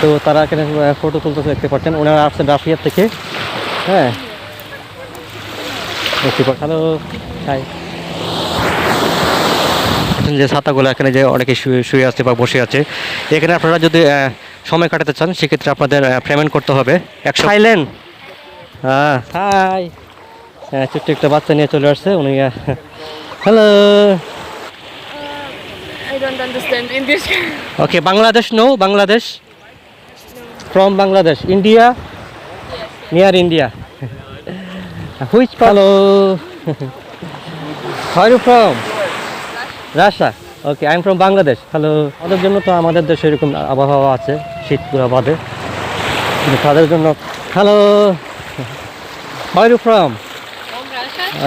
তো তারা এখানে ফটো তুলতেছে দেখতে পাচ্ছেন। ওনারা আসছেন রাশিয়ার থেকে। হ্যাঁ। দেখতে পাচ্ছেন। হ্যালো হাই যে ছাতাগুলো এখানে যে অনেকে শুয়ে শুয়ে আছে বা বসে আছে। এখানে আপনারা যদি সময় কাটাতে চান সেক্ষেত্রে আপনাদের পেমেন্ট করতে হবে। একশো থাইল্যান্ড হ্যাঁ। হাই হ্যাঁ ছোট্ট একটা বাচ্চা নিয়ে চলে আসছে। উনি hello I don't understand English. Okay Bangladesh no Bangladesh from Bangladesh India near India which hello are you from Russia okay I am from Bangladesh hello আমাদের জন্য তো আমাদের দেশে এরকম আবহাওয়া আছে শীত পুরো বাদে। কিন্তু তাদের জন্য hello are you from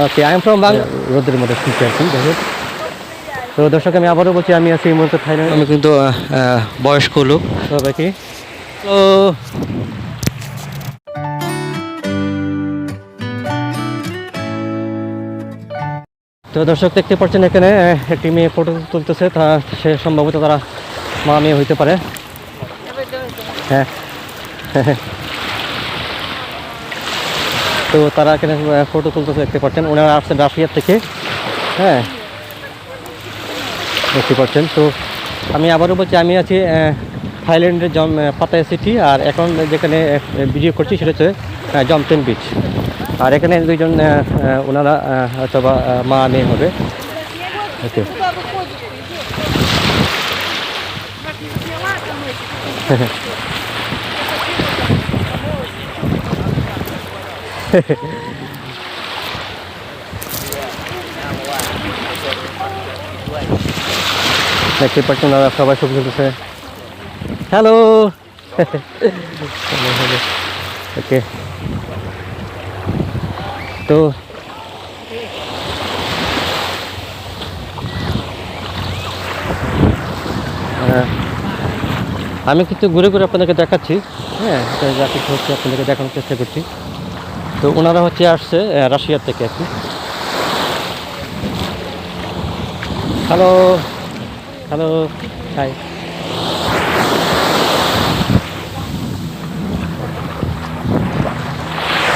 okay I am from Bangla রোদের মধ্যে শুনতে আছি তো দর্শক আমি আবারও বলছি আমি আছি এই মুহূর্তে থাইল্যান্ড। আমি কিন্তু বয়স্ক লোক। সবাইকে তো তো দর্শক দেখতে পাচ্ছেন এখানে একটি মেয়ে ফটো তুলতেছে। তা সে সম্ভবত তারা মা মেয়ে হইতে পারে। হ্যাঁ। তো তারা এখানে ফটো তুলতেছে দেখতে পাচ্ছেন। ওনারা আসছেন রাশিয়ার থেকে। হ্যাঁ। দেখতে পাচ্ছেন। তো আমি আবারও বলছি, আমি আছি থাইল্যান্ডের জম পাতায়া সিটি আর এখন যেখানে ভিডিও করছি সেটা হচ্ছে আহ, জমটেন বিচ আর এখানে দুইজন ওনারা হয়তো মা মেয়ে হবে। ওকে। দেখতে পাচ্ছেন ওনারা সবাই তুলতেছে হ্যালো ওকে তো আমি কিন্তু ঘুরে ঘুরে আপনাদেরকে দেখাচ্ছি। হ্যাঁ যা কিছু হচ্ছে আপনাদেরকে দেখানোর চেষ্টা করছি। তো ওনারা হচ্ছে আসছে রাশিয়ার থেকে আর কি। হ্যালো হ্যালো হাই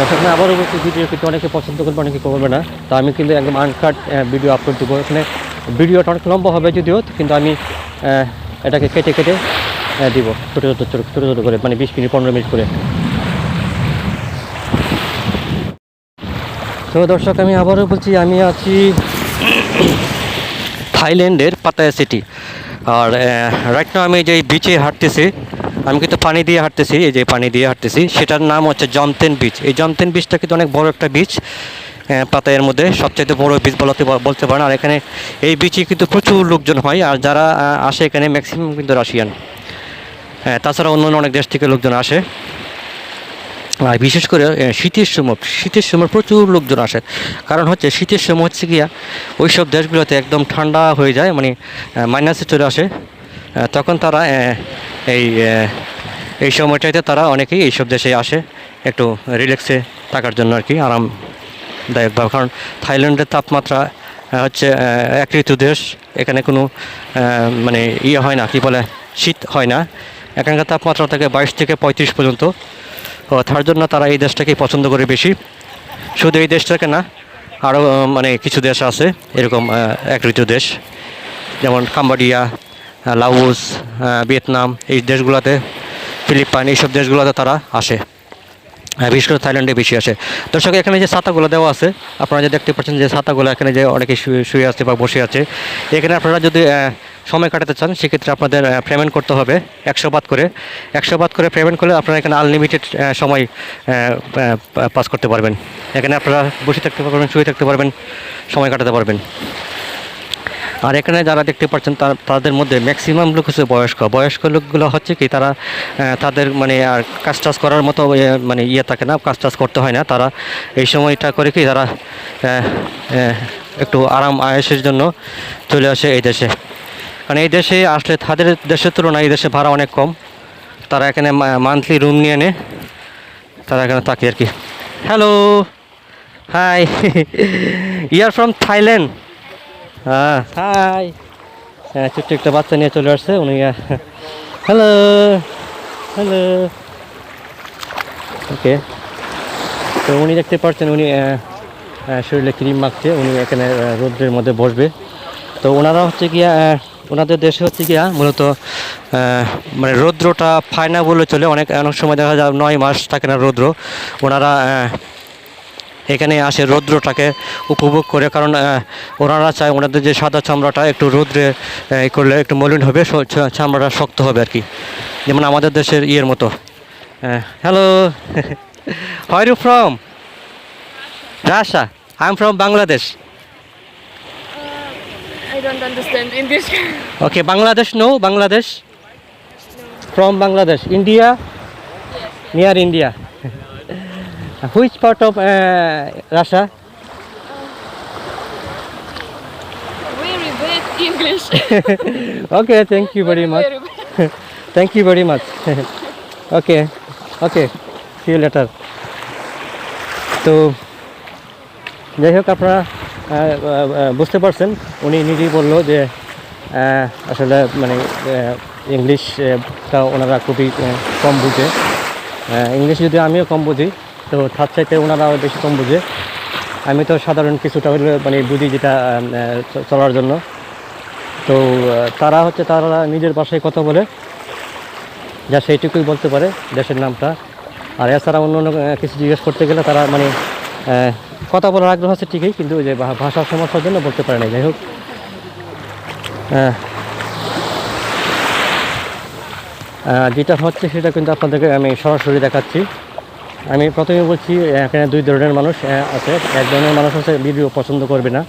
দর্শক আবারও বলছি ভিডিও কিন্তু অনেকে পছন্দ করবে, অনেকে করবে না। তো আমি কিন্তু একদম আনকাট ভিডিও আপলোড দেবো। এখানে ভিডিওটা অনেক লম্বা হবে যদিও, কিন্তু আমি এটাকে কেটে কেটে দিব। ছোটো ছোটো ছোটো ছোটো ছোটো করে মানে বিশ মিনিট, পনেরো মিনিট করে। তো দর্শক, আমি আবারও বলছি, আমি আছি থাইল্যান্ডের পাতায়া সিটি আর রাইট আমি যে বিচে হাঁটতেছি আমি কিন্তু পানি দিয়ে হাঁটতেছি, এই যে পানি দিয়ে হাঁটতেছি। সেটার নাম হচ্ছে জমতেন বিচ। এই জমতেন বিচটা কিন্তু অনেক বড় একটা বিচ পাতায়ের মধ্যে। সবচেয়ে বড় বিচ বলতে বলতে পারেন। আর এখানে এই বিচে কিন্তু প্রচুর লোকজন হয়, আর যারা আসে এখানে ম্যাক্সিমাম কিন্তু রাশিয়ান। হ্যাঁ তাছাড়া অন্য অনেক দেশ থেকে লোকজন আসে। আর বিশেষ করে শীতের সময় শীতের সময় প্রচুর লোকজন আসে। কারণ হচ্ছে, শীতের সময় হচ্ছে গিয়া ওই সব দেশগুলোতে একদম ঠান্ডা হয়ে যায় মানে মাইনাসে চলে আসে। তখন তারা এই এই সময়টাতে তারা অনেকেই এইসব দেশে আসে, একটু রিল্যাক্সে থাকার জন্য আর কি আরামদায়কভাবে কারণ থাইল্যান্ডের তাপমাত্রা হচ্ছে এক ঋতু দেশ, এখানে কোনো মানে ইয়ে হয় না, কি বলে, শীত হয় না। এখানকার তাপমাত্রা থাকে বাইশ থেকে পঁয়ত্রিশ পর্যন্ত। তার জন্য তারা এই দেশটাকেই পছন্দ করে বেশি। শুধু এই দেশটাকে না, আরও মানে কিছু দেশ আছে, এরকম এক ঋতু দেশ। যেমন কাম্বোডিয়া আহ, ভিয়েতনাম এই দেশগুলোতে ফিলিপাইন এইসব দেশগুলোতে তারা আসে। বিশেষ করে থাইল্যান্ডে বেশি আসে। দর্শক এখানে যে ছাতাগুলো দেওয়া আছে আপনারা যে দেখতে পাচ্ছেন যে ছাতাগুলো এখানে যে অনেকে শুয়ে আছে বা বসে আছে এখানে আপনারা যদি সময় কাটাতে চান সেক্ষেত্রে আপনাদের পেমেন্ট করতে হবে একশো বাদ করে। একশো বাদ করে পেমেন্ট করলে আপনারা এখানে আনলিমিটেড সময় পাস করতে পারবেন। এখানে আপনারা বসে থাকতে পারবেন শুয়ে থাকতে পারবেন সময় কাটাতে পারবেন। আর এখানে যারা দেখতে পাচ্ছেন তাদের মধ্যে ম্যাক্সিমাম লোক হচ্ছে বয়স্ক। বয়স্ক লোকগুলো হচ্ছে কি তারা তাদের মানে আর কাজ টাজ করার মতো মানে ইয়ে থাকে না, কাজ টাজ করতে হয় না। তারা এই সময়টা করে কি তারা একটু আরাম, আয়েসের জন্য চলে আসে এই দেশে। কারণ এই দেশে আসলে তাদের দেশের তুলনায় এই দেশে ভাড়া অনেক কম। তারা এখানে মান্থলি রুম নিয়ে নেয় তারা এখানে থাকে আর কি। Hello hi yeah from Thailand হ্যাঁ। হাই হ্যাঁ ছোট্ট একটা বাচ্চা নিয়ে চলে আসছে উনি হ্যালো হ্যালো। ওকে তো উনি দেখতে পাচ্ছেন উনি শরীরে ক্রিম মাখছে উনি এখানে রৌদ্রের মধ্যে বসবে। তো ওনারা হচ্ছে গিয়া ওনাদের দেশে হচ্ছে গিয়া মূলত মানে রৌদ্রটা পায় না বলে চলে অনেক অনেক সময় দেখা যায় নয় মাস থাকে না রৌদ্র। ওনারা এখানে আসে রৌদ্রটাকে উপভোগ করে কারণ ওনারা চায় ওনাদের যে সাদা চামড়াটা একটু রৌদ্রে করলে একটু মলিন হবে চামড়াটা শক্ত হবে আর কি। যেমন আমাদের দেশের ইয়ের মতো। Hello how you from Russia I am from Bangladesh I don't understand English. Okay Bangladesh no Bangladesh from Bangladesh India near India which part of Russia very bad English. Okay thank you very much Very bad. Thank you very much okay okay see later তো যাই হোক আপনারা বুঝতে পারছেন উনি নিজেই বলল যে আসলে মানে ইংলিশটা ওনারা খুবই কম বুঝে। ইংলিশ যদি আমিও কম বুঝি তো তার চাইতে ওনারা বেশি কম বুঝে। আমি তো সাধারণ কিছুটা হলে মানে বুঝি যেটা চলার জন্য। তো তারা হচ্ছে তারা নিজের ভাষায় কথা বলে, যা সেইটুকুই বলতে পারে দেশের নামটা। আর এছাড়া অন্য অন্য কিছু জিজ্ঞেস করতে গেলে তারা মানে কথা বলার আগ্রহ আছে ঠিকই, কিন্তু যে ভা- ভাষার সমস্যার জন্য বলতে পারে না যাই হোক যেটা হচ্ছে সেটা কিন্তু আপনাদেরকে আমি সরাসরি দেখাচ্ছি। আমি প্রথমে বলছি এখানে দুই ধরনের মানুষ আছে। এক ধরনের মানুষ হচ্ছে ভিডিও পছন্দ করবে না,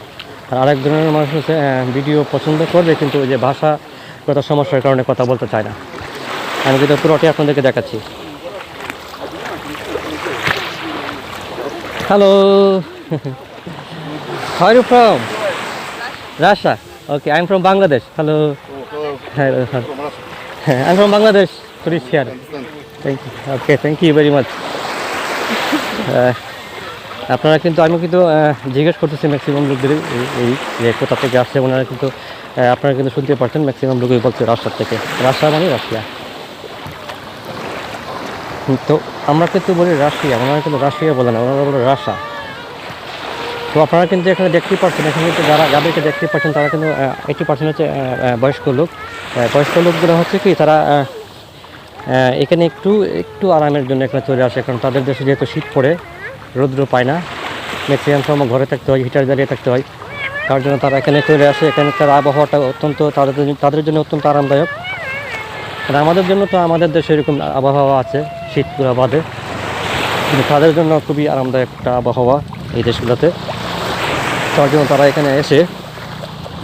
আর আরেক ধরনের মানুষ হচ্ছে ভিডিও পছন্দ করবে কিন্তু ওই যে ভাষাগত সমস্যার কারণে কথা বলতে চায় না। আমি কিন্তু পুরোটি আপনাদেরকে দেখাচ্ছি। Hello how you from Russia okay I am from Bangladesh hello হ্যাঁ I am from Bangladesh here thank you okay thank you very much আপনারা কিন্তু আমি কিন্তু জিজ্ঞেস করতেছি ম্যাক্সিমাম লোকদের এই- যে কোথা থেকে আসছে, ওনারা কিন্তু আপনারা কিন্তু শুনতে পারছেন ম্যাক্সিমাম লোকই বলছে রাশিয়া থেকে। রাশিয়া মানে রাশিয়া। তো আমরা কিন্তু বলি রাশিয়া, ওনারা কিন্তু রাশিয়া বলে না, ওনারা বলে রাশা। তো আপনারা কিন্তু এখানে দেখতেই পাচ্ছেন এখানে কিন্তু যারা, যাদেরকে দেখতে পাচ্ছেন তারা কিন্তু এইটি পার্সেন্ট হচ্ছে বয়স্ক লোক। বয়স্ক লোকগুলো হচ্ছে কি, তারা এখানে একটু একটু আরামের জন্য এখানে চলে আসে, কারণ তাদের দেশে যেহেতু শীত পড়ে, রৌদ্র পায় না। ম্যাক্সিমাম সময় ঘরে থাকতে হয় হিটার জ্বালিয়ে থাকতে হয়। তার জন্য তারা এখানে চলে আসে, এখানে তার আবহাওয়াটা অত্যন্ত তাদের তাদের জন্য অত্যন্ত আরামদায়ক। আর আমাদের জন্য তো আমাদের দেশে এরকম আবহাওয়া আছে শীতগুলো বাদে। কিন্তু তাদের জন্য খুবই আরামদায়ক একটা আবহাওয়া এই দেশগুলোতে। তার জন্য তারা এখানে এসে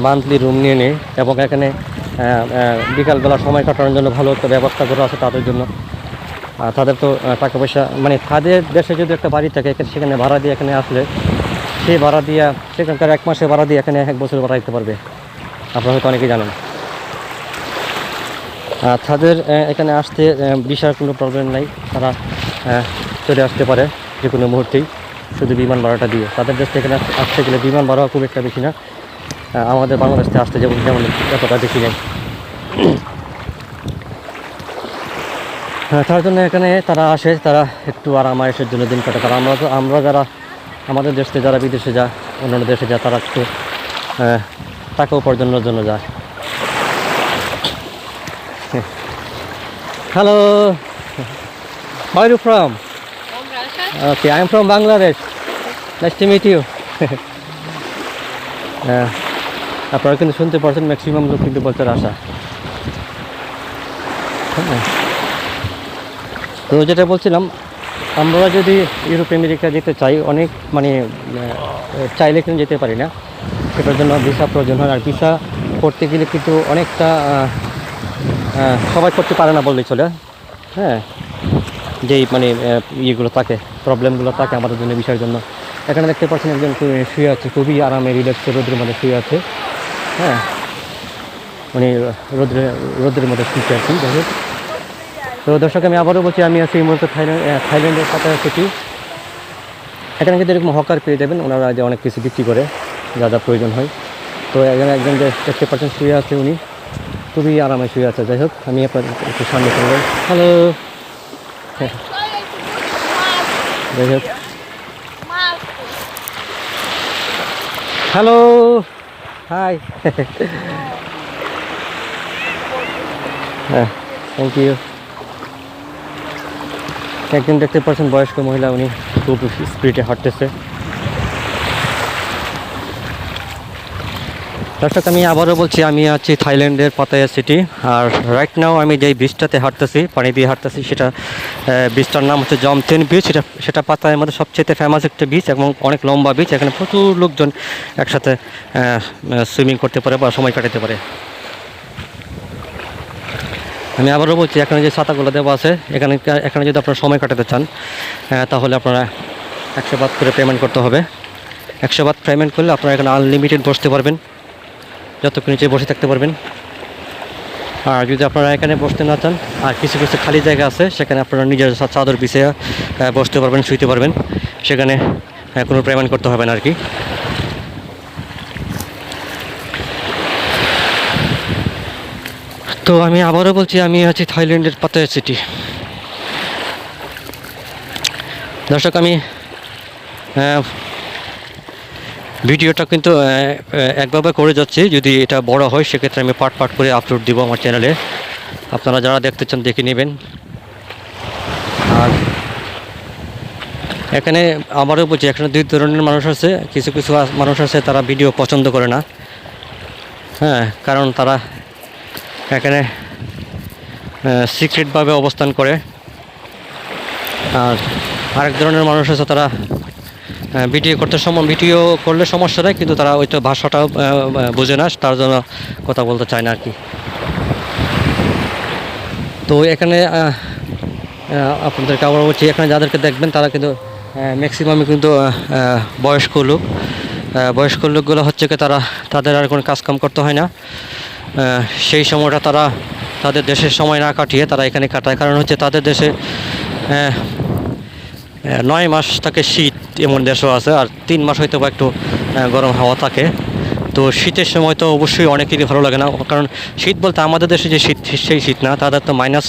মান্থলি রুম নিয়ে নেয় এবং এখানে বিকালবেলা সময় কাটানোর জন্য ভালো একটা ব্যবস্থা করা আছে তাদের জন্য। আর তাদের তো টাকা পয়সা মানে তাদের দেশে যদি একটা বাড়ি থাকে সেখানে ভাড়া দিয়ে এখানে আসলে সেই ভাড়া দিয়া, সেখানকার এক মাসে ভাড়া দিয়ে এখানে এক বছর ভাড়া দিতে পারবে। আপনারা হয়তো অনেকেই জানেন। আর তাদের এখানে আসতে ভিসার কোনো প্রবলেম নাই। তারা চলে আসতে পারে যে কোনো মুহূর্তেই। শুধু বিমান ভাড়াটা দিয়ে। তাদের দেশ থেকে আস- আসতে গেলে বিমান ভাড়া খুব একটা বেশি না। আমাদের বাংলাদেশ থেকে আসতে যেমন যেমন এতটা বেশি নেই। হ্যাঁ, তার জন্য এখানে তারা আসে তারা একটু আরাম আয়েসের জন্য দিন কাটে। তারা আমরা তো আমরা যারা আমাদের দেশ থেকে যারা বিদেশে যায় অন্যান্য দেশে যায় তারা একটু টাকা উপার্জনের জন্য যায়। Hello how are you from From? Russia? Okay I am from Bangladesh nice to meet you আপনারা কিন্তু শুনতে পারছেন ম্যাক্সিমাম লোক কিন্তু বলতে আসা। তো যেটা বলছিলাম, আমরা যদি ইউরোপ আমেরিকা যেতে চাই, অনেক মানে চাইলে কিন্তু যেতে পারি না। সেটার জন্য ভিসা প্রয়োজন হয় আর ভিসা করতে গেলে কিন্তু অনেকটা সবাই করতে পারে না বললেই চলে। হ্যাঁ যেই মানে ইয়েগুলো থাকে প্রবলেমগুলো থাকে আমাদের জন্য বিষয়ের জন্য। এখানে দেখতে পাচ্ছেন একজন শুয়ে আছে, খুবই আরামে রিল্যাক্স রোদ্রের মধ্যে শুয়ে আছে। হ্যাঁ। উনি রোদ্রে, রোদ্রের মধ্যে শুয়ে আছেন, যাই হোক। তো দর্শক, আমি আবারও বলছি, আমি আছি এই মুহূর্তে থাইল্যান্ড থাইল্যান্ডের সিটি এখানে কিন্তু এরকম হকার পেয়ে যাবেন, ওনারা যে অনেক কিছু বিক্রি করে, যা যা প্রয়োজন হয়। তো এখানে একজন যে দেখতে পাচ্ছেন, শুয়ে আছে উনি। খুবই আরামে শুয়ে আছে, যাই হোক, আমি আপনার একটু সামনে চলে হ্যালো যাই হোক। হ্যালো হাই হ্যাঁ থ্যাংক ইউ একজন দেখতে পাচ্ছেন বয়স্ক মহিলা উনি খুব স্পিডে হাঁটতেছে দর্শক, আমি আবারও বলছি, আমি আছি থাইল্যান্ডের পাতায়া সিটি। আর রাইট নাও আমি যেই বীজটাতে হাঁটতেছি, পানি দিয়ে হাঁটতেছি, সেটা বীজটার নাম হচ্ছে জমতেন বীচ সেটা সেটা পাতায়ের মধ্যে সবচেয়ে ফেমাস একটা বীচ এবং অনেক লম্বা বীচ এখানে প্রচুর লোকজন একসাথে সুইমিং করতে পারে বা সময় কাটাতে পারে। আমি আবারও বলছি, এখানে যে ছাতাগুলো দেওয়া আছে, এখানে এখানে যদি আপনারা সময় কাটাতে চান তাহলে আপনারা একশো বাদ করে পেমেন্ট করতে হবে। একশো বাদ পেমেন্ট করলে আপনারা এখানে আনলিমিটেড বসতে পারবেন। যতক্ষণ নিচে বসে থাকতে পারবেন। আর যদি আপনারা এখানে বসতে না চান, আর কিছু কিছু খালি জায়গা আছে, সেখানে আপনারা নিজের চাদর বিছিয়ে বসতে পারবেন, শুইতে পারবেন। সেখানে কোনো পেমেন্ট করতে হবে না আর কি। তো আমি আবারও বলছি, আমি আছি থাইল্যান্ডের পাতায়া সিটি। দর্শক, আমি ভিডিওটা কিন্তু একভাবে করে যাচ্ছি। যদি এটা বড় হয়, সেক্ষেত্রে আমি পার্ট পার্ট করে আপলোড দিব আমার চ্যানেলে আপনারা যারা দেখতে চান, দেখে নেবেন। আর এখানে আমারও বলছি এখানে দুই ধরনের মানুষ আছে। কিছু কিছু মানুষ আছে, তারা ভিডিও পছন্দ করে না। হ্যাঁ কারণ তারা এখানে সিক্রেটভাবে অবস্থান করে। আর আরেক ধরনের মানুষ আছে, তারা ভিডিও করতে সময় ভিডিও করলে সমস্যা নেই কিন্তু তারা ভাষাটাও আহ, আহ, বোঝে না তার জন্য কথা বলতে চায় না আর কি। তো এখানে আপনাদেরকে আবার বলছি এখানে যাদেরকে দেখবেন তারা কিন্তু ম্যাক্সিমামই কিন্তু বয়স্ক লোক। বয়স্ক লোকগুলো হচ্ছে কি তারা তাদের আর কোনো কাজকাম করতে হয় না। সেই সময়টা তারা তাদের দেশের সময় না কাটিয়ে তারা এখানে কাটায়। কারণ হচ্ছে তাদের দেশে নয় মাস থাকে শীত এমন দেশও আছে, আর তিন মাস হয়তো বা একটু গরম হাওয়া থাকে। তো শীতের সময় তো অবশ্যই অনেকেরই ভালো লাগে না, কারণ শীত বলতে আমাদের দেশে যে শীত, সেই শীত না, তাদের তো মাইনাস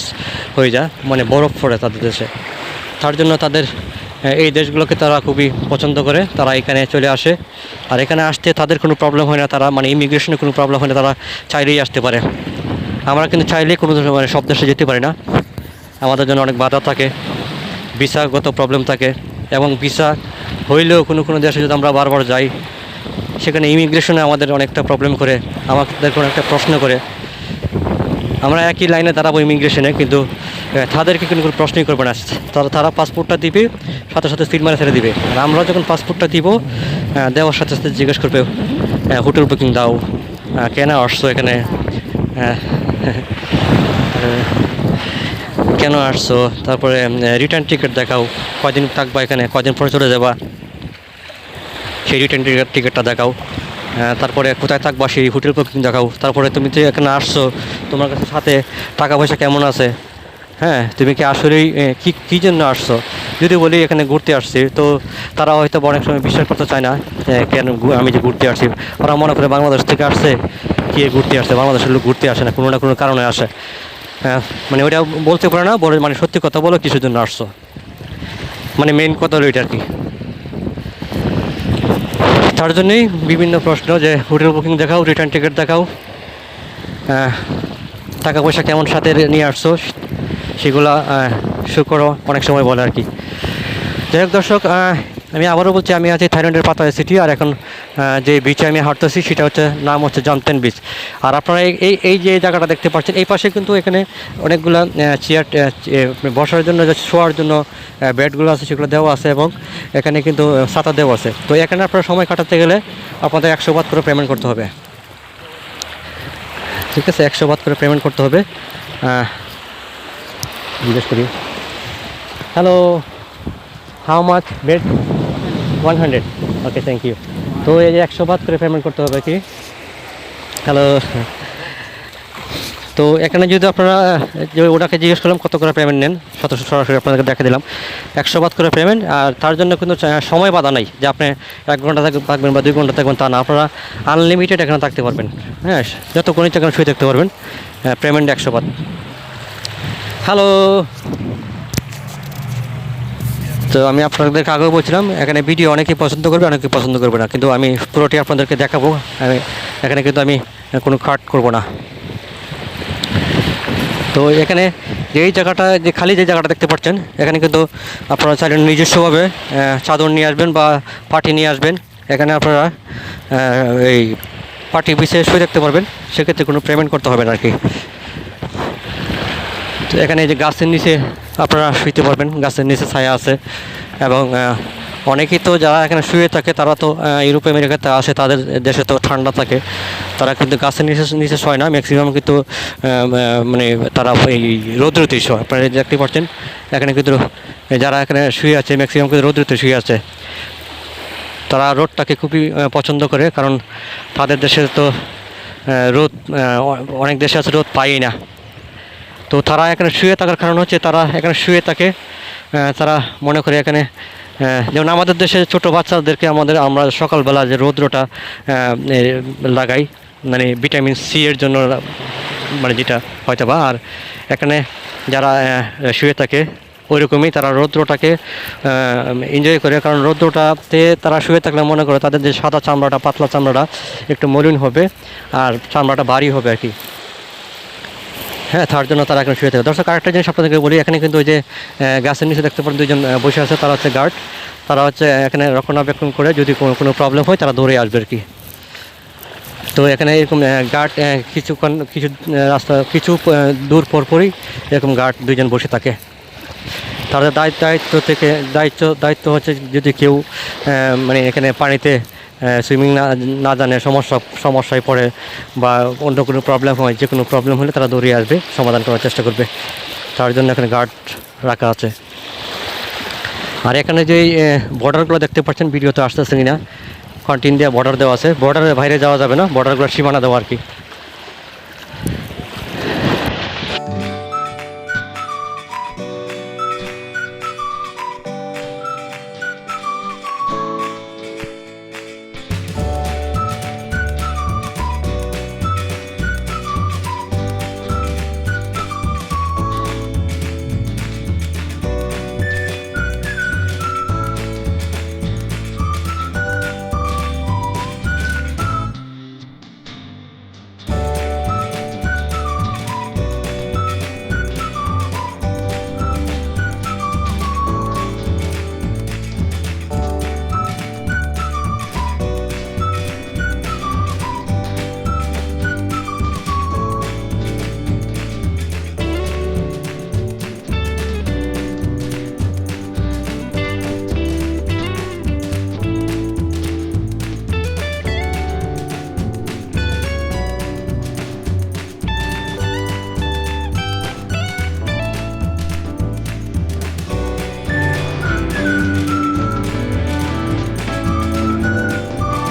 হয়ে যায় মানে বরফ পড়ে তাদের দেশে। তার জন্য তাদের এই দেশগুলোকে তারা খুবই পছন্দ করে, তারা এখানে চলে আসে। আর এখানে আসতে তাদের কোনো প্রবলেম হয় না, তারা মানে ইমিগ্রেশনে কোনো প্রবলেম হয় না, তারা চাইলেই আসতে পারে। আমরা কিন্তু চাইলেই কোনো মানে সব দেশে যেতে পারি না। আমাদের জন্য অনেক বাধা থাকে। ভিসাগত প্রবলেম থাকে এবং ভিসা হইলেও কোনো কোনো দেশে যদি আমরা বারবার যাই, সেখানে ইমিগ্রেশনে আমাদের অনেকটা প্রবলেম করে, আমাদের কোনো একটা প্রশ্ন করে। আমরা একই লাইনে দাঁড়াবো ইমিগ্রেশনে কিন্তু তাদেরকে কিন্তু কোনো প্রশ্নই করবে না। তারা তারা পাসপোর্টটা দিবে, সাথে সাথে সিল মারে ছেড়ে দিবে। আর আমরা যখন পাসপোর্টটা দিব দেওয়ার সাথে সাথে জিজ্ঞেস করবে হোটেল বুকিং দাও কেন আসছো এখানে? কেন আসছো? তারপরে রিটার্ন টিকিট দেখাও। কদিন থাকবা এখানে? কদিন পরে চলে যাবা? সেই রিটার্ন টিকিট টিকিটটা দেখাও। আহ, তারপরে কোথায় থাকবা? সেই হোটেল বুকিং দেখাও। তারপরে তুমি যে এখানে আসছো তোমার কাছে সাথে টাকা পয়সা কেমন আছে? হ্যাঁ তুমি কি আসলেই কি কী জন্য আসছো? যদি বলি এখানে ঘুরতে আসছি তো তারা হয়তো অনেক সময় বিশ্বাস করতে চায় না কেন আমি যে ঘুরতে আসছি। ওরা মনে করে বাংলাদেশ থেকে আসছে কে ঘুরতে আসছে? বাংলাদেশের লোক ঘুরতে আসে না কোনো না কোনো কারণে আসে। হ্যাঁ মানে ওটা বলতে পারে না বলে মানে সত্যি কথা বলো কিছুর জন্য আসছো? মানে মেইন কথা হলো এটা আর কি। তার জন্যই বিভিন্ন প্রশ্ন যে হোটেল বুকিং দেখাও রিটার্ন টিকিট দেখাও টাকা পয়সা কেমন সাথে নিয়ে আসছো, সেগুলো শো করো অনেক সময় বলে আর কি। যাই হোক দর্শক আমি আবারও বলছি, আমি আছি থাইল্যান্ডের পাতায়া সিটি আর এখন যে বিচে আমি হাঁটতেছি, সেটা হচ্ছে, নাম হচ্ছে জমতেন বিচ আর আপনারা এই- এই যে জায়গাটা দেখতে পাচ্ছেন, এই পাশে কিন্তু এখানে অনেকগুলো চেয়ার বসার জন্য, যে শোয়ার জন্য বেডগুলো আছে, সেগুলো দেওয়া আছে এবং এখানে কিন্তু ছাতা দেওয়া আছে। তো এখানে আপনারা সময় কাটাতে গেলে আপনাদের একশো বাদ করে পেমেন্ট করতে হবে। ঠিক আছে, একশো বাদ করে পেমেন্ট করতে হবে। জিজ্ঞেস করি। Hello how much bed one hundred okay thank you তো এই যে একশো বাদ করে পেমেন্ট করতে হবে কি? হ্যালো তো এখানে যদি আপনারা, যে ওটাকে জিজ্ঞেস করলাম, কত করে পেমেন্ট নেন? শত সরাসরি আপনাদেরকে দেখে দিলাম। একশো বাদ করে পেমেন্ট আর তার জন্য কিন্তু সময় বাধা নাই যে আপনি এক ঘণ্টা থাক- থাকবেন বা দুই ঘণ্টা থাকবেন, তা না। আপনারা আনলিমিটেড এখানে থাকতে পারবেন। হ্যাঁ যতক্ষণই এখানে শুয়ে থাকতে পারবেন। হ্যাঁ পেমেন্ট একশো বাদ। হ্যালো তো আমি আপনাদেরকে আগেও বলছিলাম, এখানে ভিডিও অনেকেই পছন্দ করবে, অনেকেই পছন্দ করবে না। কিন্তু আমি পুরোটি আপনাদেরকে দেখাবো। আমি, এখানে কিন্তু আমি কোনো কাট করব না। তো এখানে যেই জায়গাটা, যে খালি যে জায়গাটা দেখতে পাচ্ছেন, এখানে কিন্তু আপনারা চাইলে নিজস্বভাবে চাদর নিয়ে আসবেন বা পাটি নিয়ে আসবেন। এখানে আপনারা এই পাটি বিছিয়ে শুয়ে দেখতে পারবেন। সেক্ষেত্রে কোনো পেমেন্ট করতে হবে না আর কি। তো এখানে যে গাছের নিচে আপনারা শুইতে পারবেন, গাছের নিচে ছায়া আছে এবং অনেকেই তো যারা এখানে শুয়ে থাকে, তারা তো ইউরোপ আমেরিকাতে আসে, তাদের দেশে তো ঠান্ডা থাকে। তারা কিন্তু গাছের নিচে নিচে শয় না ম্যাক্সিমাম কিন্তু মানে তারা এই রৌদ্রতেই শয়। আপনারা দেখতে পাচ্ছেন, এখানে কিন্তু যারা এখানে শুয়ে আছে ম্যাক্সিমাম কিন্তু রৌদ্রতে শুয়ে আছে। তারা রোদটাকে খুবই পছন্দ করে, কারণ তাদের দেশে তো রোদ অনেক দেশে আছে, রোদ পায়ই না। তো তারা এখানে শুয়ে থাকার কারণ হচ্ছে তারা এখানে শুয়ে থাকে তারা মনে করে এখানে যেমন আমাদের দেশে ছোট বাচ্চাদেরকে আমাদের আমরা সকালবেলা যে রৌদ্রটা লাগাই মানে ভিটামিন সি এর জন্য মানে যেটা হয়তো বা, আর এখানে যারা শুয়ে থাকে ওই রকমই তারা রৌদ্রটাকে এনজয় করে, কারণ রৌদ্রটাতে তারা শুয়ে থাকলে মনে করে তাদের যে সাদা চামড়াটা, পাতলা চামড়াটা একটু মলিন হবে, আর চামড়াটা ভারী হবে আর কি। হ্যাঁ তার জন্য তারা এখানে শুয়ে থাকে। দর্শক, আরেকটা জিনিস আপনাদেরকে বলি, এখানে কিন্তু ওই যে গাছের নিচে দেখতে পারেন দুজন বসে আছে, তারা হচ্ছে গার্ড তারা হচ্ছে এখানে রক্ষণাবেক্ষণ করে যদি কোনো কোনো প্রবলেম হয়, তারা দৌড়ে আসবে আর কি। তো এখানে এরকম গার্ড কিছুক্ষণ, কিছু রাস্তা, কিছু দূর পর পরই এরকম গার্ড দুজন বসে থাকে। তাদের দায়িত্ব থেকে, দায়িত্ব দায়িত্ব হচ্ছে যদি কেউ মানে এখানে পানিতে সুইমিং না না জানে, সমস্যা সমস্যায় পড়ে বা অন্য কোনো প্রবলেম হয়, যে কোনো প্রবলেম হলে তারা দৌড়িয়ে আসবে, সমাধান করার চেষ্টা করবে। তার জন্য এখানে গার্ড রাখা আছে। আর এখানে যে বর্ডারগুলো দেখতে পাচ্ছেন ভিডিওতে আসতেছে কিনা? কন্টিন দিয়ে বর্ডার দেওয়া আছে। বর্ডারের বাইরে যাওয়া যাবে না বর্ডারগুলো সীমানা দেওয়া আর কি।